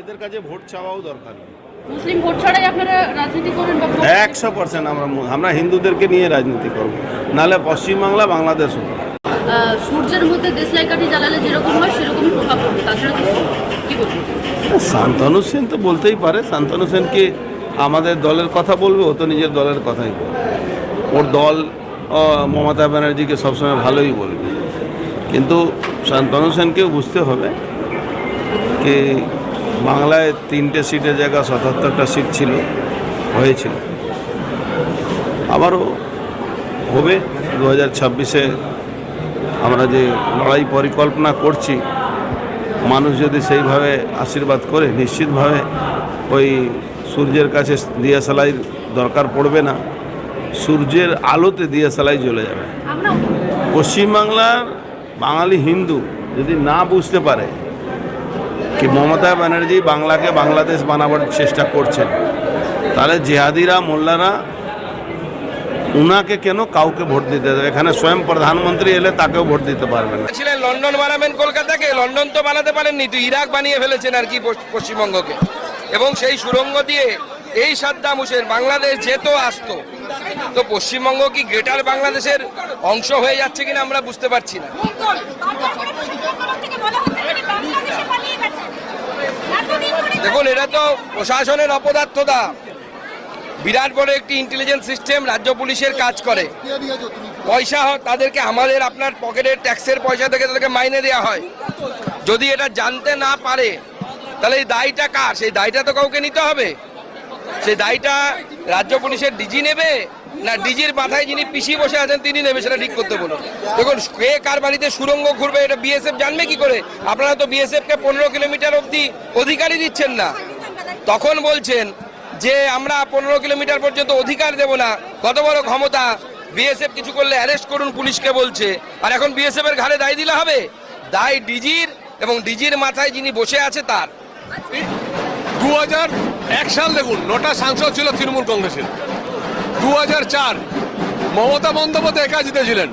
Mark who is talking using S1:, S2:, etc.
S1: এদের কাছে ভোট চাওয়াও দরকার নেই।
S2: মুসলিম ভোট ছাড়াই আপনারা রাজনীতি করবেন
S1: একশো পার্সেন্ট আমরা আমরা হিন্দুদেরকে নিয়ে রাজনীতি করব। নাহলে পশ্চিমবাংলা বাংলাদেশ হবে।
S2: সূর্যের মধ্যে দেশলাই কাঠি জ্বালালে যেরকম হয় সেরকমই প্রভাব পড়বে। তাছাড়া কি বলবেন
S1: শান্তনু সেন তো বলতেই পারে। শান্তনু সেন কি আমাদের দলের কথা বলবে? ও তো নিজের দলের কথাই বলবে। ওর দল মমতা ব্যানার্জিকে সবসময় ভালোই বলবে। কিন্তু শান্তনু সেনকেও বুঝতে হবে কি বাংলায় তিনটে সিটের জায়গা সাতাত্তরটা সিট ছিল হয়েছিল। আবারও হবে দু হাজার ছাব্বিশে আমরা যে লড়াই পরিকল্পনা করছি মানুষ যদি সেইভাবে আশীর্বাদ করে নিশ্চিতভাবে ওই সূর্যের কাছে দিয়াশালাইয়ের দরকার পড়বে না সূর্যের আলোতে দিয়াশালাই জ্বলে যাবে। পশ্চিমবাংলার বাঙালি হিন্দু যদি না বুঝতে পারে কি মমতা ব্যানার্জি বাংলাকে বাংলাদেশ বানাবার চেষ্টা করছেন। তাহলে জেহাদিরা, মোল্লারা উনাকে কেন কাউকে ভোট দিতে দেবে? এখানে স্বয়ং প্রধানমন্ত্রী এলে তাকেও ভোট দিতে পারবেন
S3: ছিলেন লন্ডন বানাবেন কলকাতাকে। লন্ডন তো বানাতে পারেননি, তো ইরাক বানিয়ে ফেলেছেন আর কি পশ্চিমবঙ্গকে। এবং সেই সুরঙ্গ দিয়ে এই সাদ্দাম হোসেন, বাংলাদেশ যেত, আসতো। তো পশ্চিমবঙ্গ কি গ্রেটার বাংলাদেশের অংশ হয়ে যাচ্ছে কিনা আমরা বুঝতে পারছি না। দেখুন, এটা তো প্রশাসনের অপদার্থতা। বিরাট বড় একটি ইন্টেলিজেন্স সিস্টেম রাজ্য পুলিশের কাজ করে। পয়সা তাদেরকে আমাদের আপনার পকেটের ট্যাক্সের পয়সা থেকে তাদেরকে মাইনে দেওয়া হয়। যদি এটা জানতে না পারে, তাহলে এই দায়টা কার? সেই দায়টা তো কাউকে নিতে হবে। সেই দায়টা রাজ্য পুলিশের ডিজি নেবে না ডিজির মাথায় যিনি পিসি বসে আছেন তিনি নেবে সেটা ঠিক করতে বলুন। দেখুন, কে কার বাড়িতে সুরঙ্গ ঘুরবে এটা বিএসএফ জানবে কি করে? আপনারা তো বিএসএফ কে পনেরো কিলোমিটার অবধি অধিকারই দিচ্ছেন না। তখন বলছেন যে আমরা পনেরো কিলোমিটার পর্যন্ত অধিকার দেব না। কত বড় ক্ষমতা? বিএসএফ কিছু করলে অ্যারেস্ট করুন পুলিশকে বলছে। আর এখন বিএসএফ এর ঘাড়ে দায় দিলে হবে? দায় ডিজির এবং ডিজির মাথায় যিনি বসে আছে তার।
S4: দু এক সাল দেখুন, নটা সাংসদ ছিল তৃণমূল কংগ্রেসের। দু হাজার চার, মমতা বন্দ্যোপাধ্যায় একা জিতেছিলেন।